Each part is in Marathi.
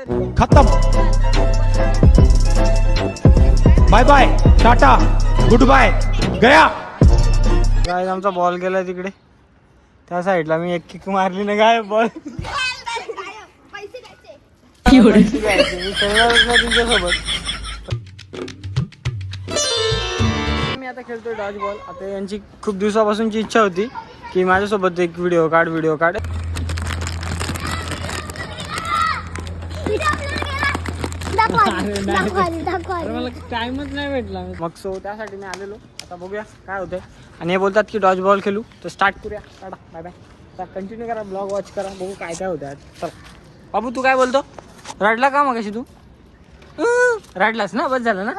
खत्म. Bye bye tata good bye गया. काय आमचा बॉल गेला तिकडे. त्या साईडला मी एक किक मारली ना काय बॉल मी तुमच्यासोबत मी आता खेळतोय डॉज बॉल आता यांची खूप दिवसापासूनची इच्छा होती की माझ्यासोबत एक व्हिडिओ काढ व्हिडिओ काढ. मला टाइमच नाही भेटला. मग सो त्यासाठी मी आलेलो. आता बघूया काय होतंय. आणि हे बोलतात की डॉज बॉल खेळू. तर स्टार्ट करूया. काढा बाय बाय आता कंटिन्यू करा ब्लॉग वॉच करा. बघू काय काय होतं आज. चला. बाबू तू काय बोलतो? रडला का मग तू? अं, रडलास ना? बस झालं ना?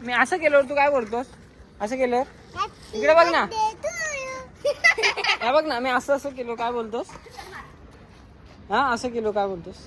मी असं केल्यावर तू काय बोलतोस? असं केल्यावर? इकडे बघ ना. काय बघ ना मी असं असं केलो काय बोलतोस? हा असं केलो काय बोलतोस?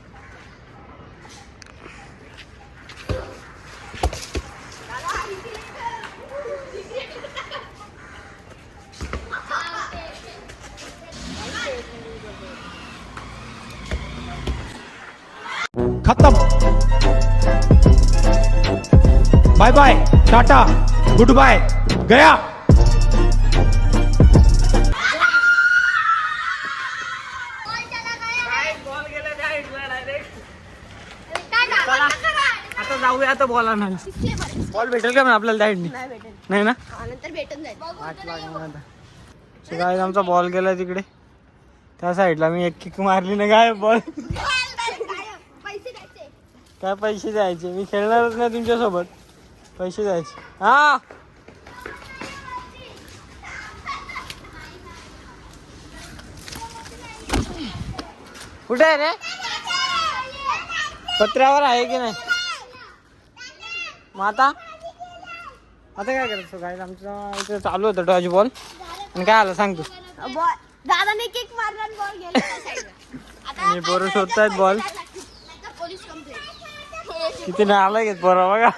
खत्म। Bye bye tata good bye गया। आता जाऊया आता बॉला नाही बॉल भेटेल का मग आपल्याला डायरेक्ट नाही भेटेल. नाही ना? नंतर भेटून जाईल. आठ लागणार आता. So guys, आमचा बॉल गेला तिकडे. त्या साईडला मी एक किक मारली ना काय बॉल काय पैसे द्यायचे? मी खेळणारच नाही तुमच्यासोबत. पैसे द्यायचे. हा? कुठे आहे रे? पत्र्यावर आहे की नाही? मग आता आता काय करायचं काय आमचं इथे चालू होतं डॉज बॉल आणि काय आलं? सांग तू. बॉल दादाने किक मारला आणि बॉल गेला आणि पोरं शोधतायत बॉल किती नाला घेत पोरं बघा.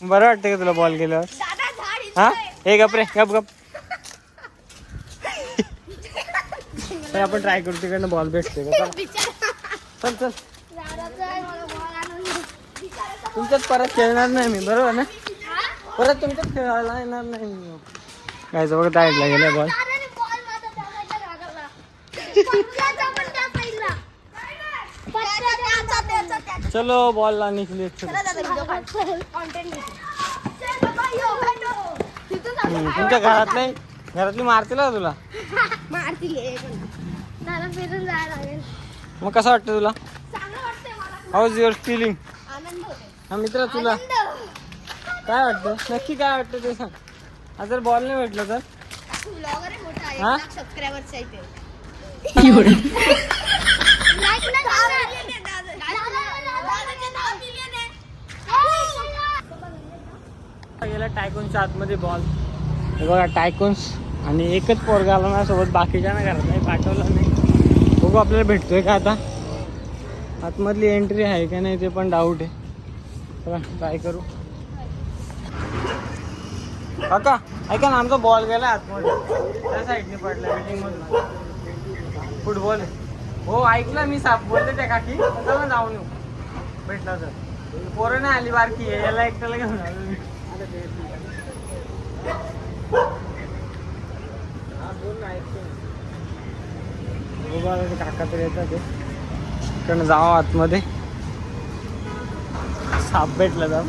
बरं वाटतं का तुला बॉल झाड हा? हे गप रे गप गप. आपण ट्राय करू तिकडनं बॉल भेटते का? चला. चल तुमच्यात परत खेळणार नाही मी बरोबर ना? परत तुमच्यात खेळायला येणार नाही मी. काय बघा साईडला गेला बॉल दादाने बॉल माझा त्या side ला घालवला. पत्त्याचा पण त्या side ला. पत्त्या त्याचा, त्याचा, त्याचा. चलो बॉल निघली चला दादा, video काढ. Content घेतो. चल बाबा, यो, भेटो. तिथून जाऊ. तुमच्या घरात नाही? घरातली मारतील का तुला? मग कसं वाटतं तुला? मला हाऊस युअर फिलिंग. हा मित्र तुला? काय वाटतं? नक्की काय वाटतं ते सांग. जर बॉल नाही भेटलं तर? हा? लाख सबस्क्रायबर्स आहे ते Like ना दादा. दादाचे दहा million आहे. गेला टायकोनच्या आतमध्ये बॉल हे बघा टायकोन्स आणि एकच पोरगा आला ना सोबत बाकीच्या ना घरात नाही पाठवलं नाही. बघू आपल्याला भेटतोय का आता. आतमधली एंट्री आहे का नाही ते पण डाऊट आहे. चला ट्राय करू. काका ऐका ना आमचा बॉल गेला आतमध्ये. त्या साईडने पडला बिल्डिंग मधून. फुटबॉल हो ऐकलं मी साप. बोलले त्या काकी. चला जाऊन येऊ. भेटला तर. पोरं नाही आली बारकी. आहे याला एकट्याला घेऊन आलो काका तर येतात ते कारण जावं आतमध्ये साप भेटला जा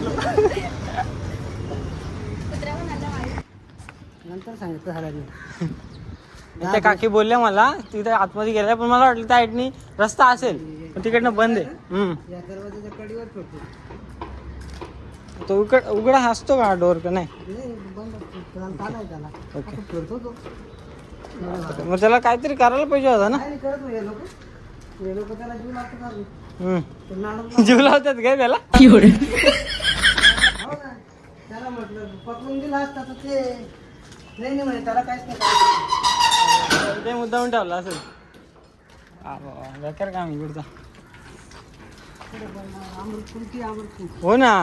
नंतर सांगितलं झालं त्या काकी बोलल्या मला तिथे आतमध्ये गेल्या पण मला वाटलं त्या साईडनी रस्ता असेल पण तिकडनं बंद आहे हम्म. तो उघड उघडा असतो का डोर का? नाही. ओके. मग त्याला काहीतरी करायला पाहिजे होता ना? जीव हम्म. लावतात काय त्याला? ना त्याला म्हटलं पकडून दिला असता तर ते नाही नाही म्हणे त्याला काहीच नाही करायचं. ते मुद्दाम ठेवला असेल बाबा, बेकार काम आहे इकडचा. हो ना.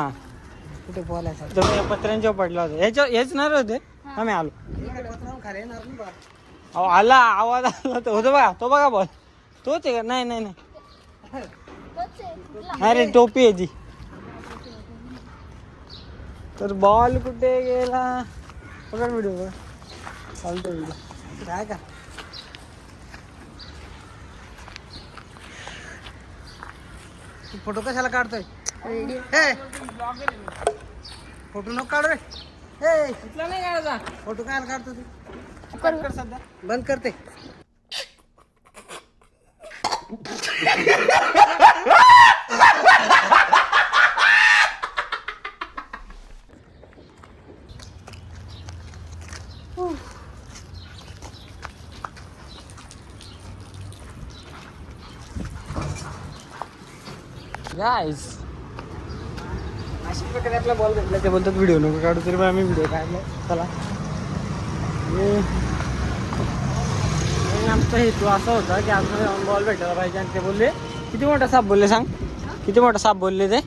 कुठे बोलायचं? तुम्ही या पत्र्यांच्या पडला होता. याच्या हेच ना रे होते आम्ही आलो. नाही अहो आला आवाज आला तो. होतो बघा तो बघा बॉल. तोच आहे का? नाही नाही नाही. तोच आहे, कुठला? नाही रे टोपी आहे ती तर बॉल कुठे गेला? बघा व्हिडिओ बघा. चालतो व्हिडिओ काय का? फोटो कशाला काढतोय? फोटो नको काढ रे. हे इथला नाही काढायचा फोटो काय काढतो तू? कट कर सध्या. बंद करते. अशा प्रकारे आपला बॉल भेटला ते बोलतात व्हिडिओ नको काढू तरी पण आम्ही व्हिडिओ काढला. चला. आणि- आमचा हेतू असा होता की आम्हाला बॉल भेटायला पाहिजे आणि ते बोलले. किती मोठा साप बोलले सांग? किती मोठा साप बोलले ते?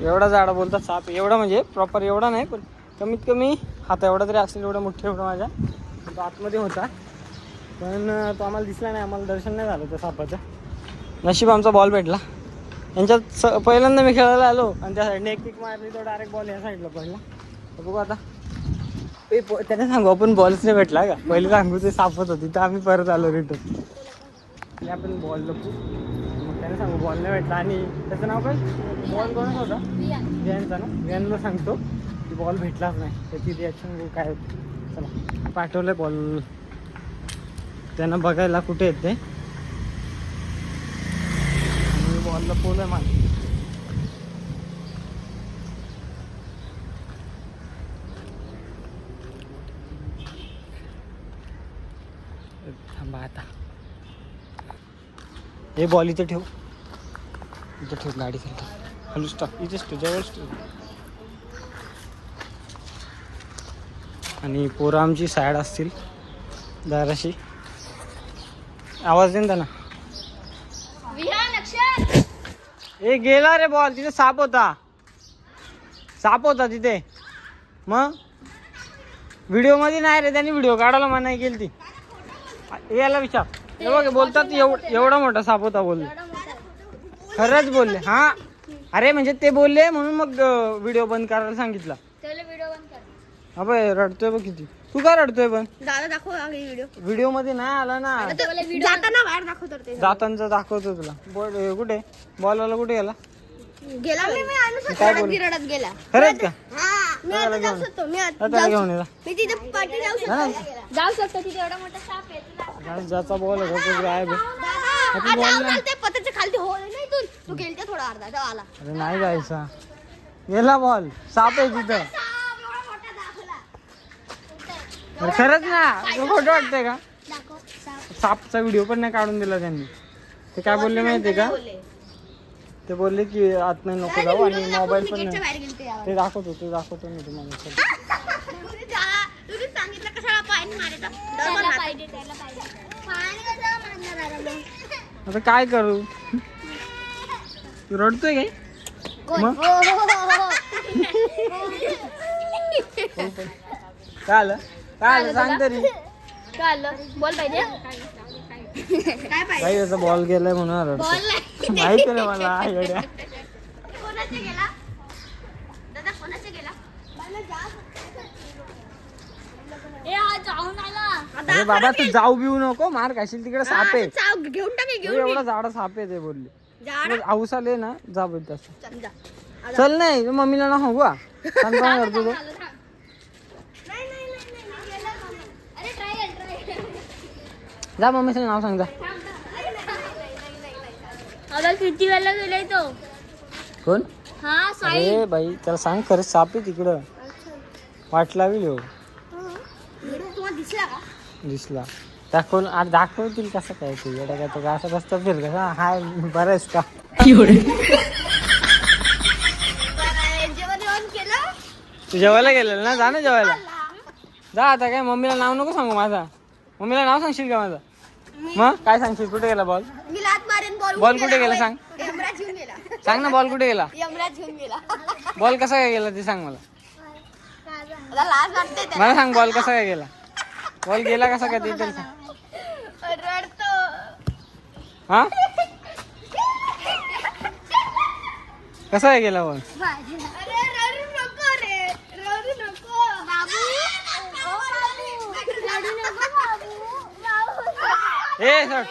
एवढा जाडा बोलतात साप. एवढा म्हणजे प्रॉपर एवढा नाही पण कमीत कमी हाता एवढा तरी असेल एवढा मोठा एवढा माझ्या. तो आतमध्ये होता. पण तो आम्हाला दिसला नाही आम्हाला दर्शन नाही झालं त्या सापाचं. नशीब आमचा बॉल भेटला. यांच्यात स पहिल्यांदा मी खेळायला आलो आणि त्या साईडने एक किक मारली तो डायरेक्ट बॉल या साईडला पडला. बघू आता. ए, त्याने सांगू आपण बॉलच नाही भेटला का? पहिले सांगू ते सापत होती तर आम्ही परत आलो रिटर्न आपण बॉल लपू मग त्याने सांगू बॉल नाही भेटला. आणि त्याचं नाव काय? बॉल कोणाच होता. वियांचा ना? वियांना सांगतो की बॉल भेटलाच नाही. त्याची रिॲक्शन काय होती. चला पाठवलं बॉल त्यांना बघायला कुठे येते आणि बॉल लपवलं मला थांबा आता. हे बॉल इथे ठेव. इथे ठेव गाडी खाली हलूच टाक इथेच ठेव जवळच ठेव. आणि पोरं आमची साईड असतील. दाराशी. आवाज देईन त्यांना. ए गेला रे बॉल तिथे साप होता. साप होता तिथे. मग? व्हिडिओमध्ये नाही रे त्यांनी व्हिडिओ काढायला मनाई केली ती. याला विचार. हे बघ बोलतात एवढ एवढा मोठा साप होता बोलले. खरंच बोलले हा? अरे म्हणजे ते बोलले म्हणून मग व्हिडिओ बंद करायला सांगितलं. हा बाय रडतोय बघ किती. तू काय रडतोय पण? दादा दाखव व्हिडिओ व्हिडिओमध्ये नाही आला ना. जाताना बाहेर दाखवतो ते. दातांचा दाखवतो तुला. बॉल हे कुठे? बॉलवाला कुठे गेला? गेला मी बोल गेला. खरंच का? हा मी त्याला आता जाऊ घेऊन शकतो मी आता हा, त्याला घेऊन येला मी तिथे पाठी जाऊ शकतो. जाऊ शकतो तिथे एवढा मोठा साप आहे तुला. आणि ज्याचा बॉल गायब आहे. दादा आ, जाऊ ना, ते पत्र्याच्या खालती होल आहे ना इथून तू गेलते थोडा अर्धा तो आला. अरे नाही जायचा. गेला बॉल साप आहे तिथं साप एवढा मोठा दाखवला अरे खरंच ना तो खोटं वाटतंय का? सापचा व्हिडिओ पण नाही काढून दिला त्यांनी. ते काय बोलले माहितीये का? ते बोलले की आत नाही नको जाऊ आणि मोबाईल पण नाही. ते दाखवतो ते दाखवतो मी तुम्हाला आता काय करू? रडतोय काय? मग? हो, हो, हो. काय आलं? काय सांग तरी. काय आलं? बॉल पाहिजे. काय पाहिजे? काही याचा बॉल गेलाय म्हणून रडतो बॉल नाही. माहिती नाही मला येड्या कोणाचे गेला? दादा कोणाचे गेला? ए जाऊन आला. अरे बाबा तू जाऊ बिऊ नको मार खाशील तिकडे साप आहे. चाव घेऊन टाके अरे एवढा झाडा साप आहे ते बोलले. हाऊस आले ना जा बोल तसं चल नाही मम्मीला ना हो. का सांगता करतो तो नाही नाही नाही नाही नाही, गेला मामा. अरे ट्रायल ट्रायल जा मम्मीचं नाव सांग जा. आता किती वेळेला गेलाय तो? कोण? हा साई. अरे बाई त्याला सांग खरं साप आहे तिकडं. वाट लावी हो. तुम्हाला दिसला. का दिसला दाखवून अरे दाखवतील कसं काय ते. येडा काय तो का असं रस्ता फिर कसा हाय बरं आहेस का? जेवण जेवण केलं तू जेवायला गेलेला ना? जा ना जेवायला. जा आता काय मम्मीला नाव नको सांगू माझा. मम्मीला नाव सांगशील का माझं? मग? काय सांगशील? कुठे गेला बॉल मी लात मारेन बॉल बॉल कुठे गेला? सांग. यमराज घेऊन गेला. सांग ना बॉल कुठे गेला? यमराज घेऊन गेला. बॉल कसा काय गेला ते सांग मला. मला लाज वाटते त्याला. मला सांग बॉल कसा काय गेला. बॉल गेला कसा काय ते तरी सांग. रडतो. हा? कसा काय गेला बॉल अरे रडू नको रे रडू नको बाबू ओ बाबू रडू नको बाबू बाबू ए सर.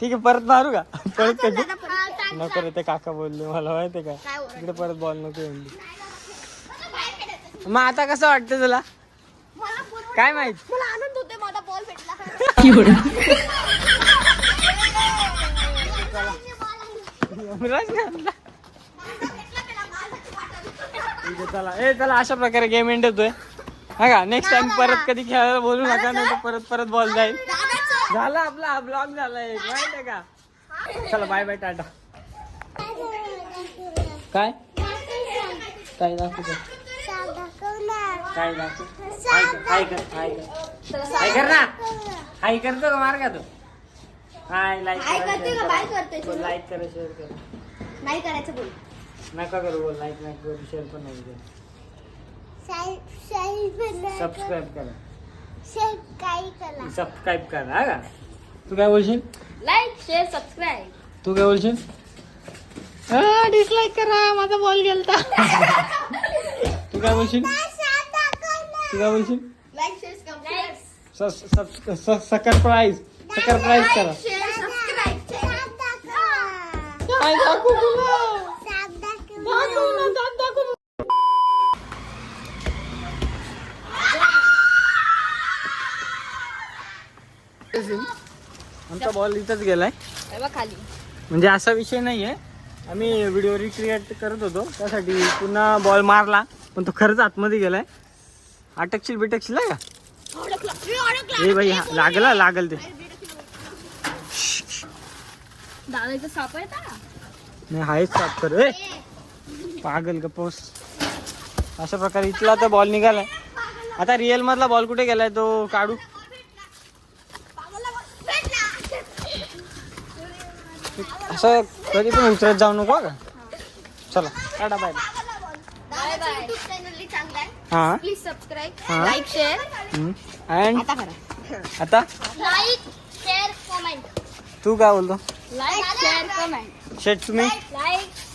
ठीक आहे परत मारू का? परत कधी? नको रे ते काका बोलले मला माहितीये का? इकडे परत बॉल नको येऊन. मग आता कसं वाटतं तुला? काय माहीत? मला आनंद होते माझा बॉल भेटला. ठीक आहे, चला. ए चला अशा प्रकारे गेम एंड होतोय. हा का? नेक्स्ट टाइम परत कधी खेळायला बोलू नका नाही तर परत परत बॉल जाईल. झाला आपला ब्लॉग झाला एक माहितीये का? चला बाय बाय टाटा. काय? काय दाखवतो काय दाखव हाय कर हाय कर हाय कर. हाय कर ना. हाय करतो का मार का तू? हाय लाईक लाईक करा शेअर करा. नाही करायचं बोल. नका करू बोल लाईक नाही करू शेअर पण नाही करू. सबस्क्राईब करा. सबस्क्राईब करा हा का? तू काय बोलशील? लाईक शेअर सबस्क्राईब तू काय बोलशील? डिसलाईक करा माझा बॉल गेलता. तू काय बोलशील? तू काय बोलशील? लाईक शेअर सबस्क्राईब सकर प्राईज सकर प्राईज करा. शेअर सबस्क्राईब काय दाखवू तुला दाखवू ना, दात दाखवू. आमचा बॉल इथंच गेलाय. खाली. म्हणजे असा विषय नाही आहे आम्ही व्हिडिओ रिक्रिएट करत होतो. त्यासाठी पुन्हा बॉल मारला पण तो खरंच आतमध्ये गेलाय. अटकशील बिटकशील आहे का? हा, लागला लागल ते. दादाचा साप आहे का नाही हायच साफ कर पागल का पोस. अशा प्रकारे इथला तर बॉल निघालाय आता रिअल मधला बॉल कुठे गेलाय तो काढू? असं कधी पण उतरत जाऊ नको का? चला. काढा बाय दादाचा युट्यूब चॅनल चांगला आहे हा. प्लीज सबस्क्राईब हा. लाईक शेअर अँड आता करा. आता? लाईक शेअर कमेंट तू काय बोलतो? लाईक शेअर कमेंट शेट तुम्ही लाईक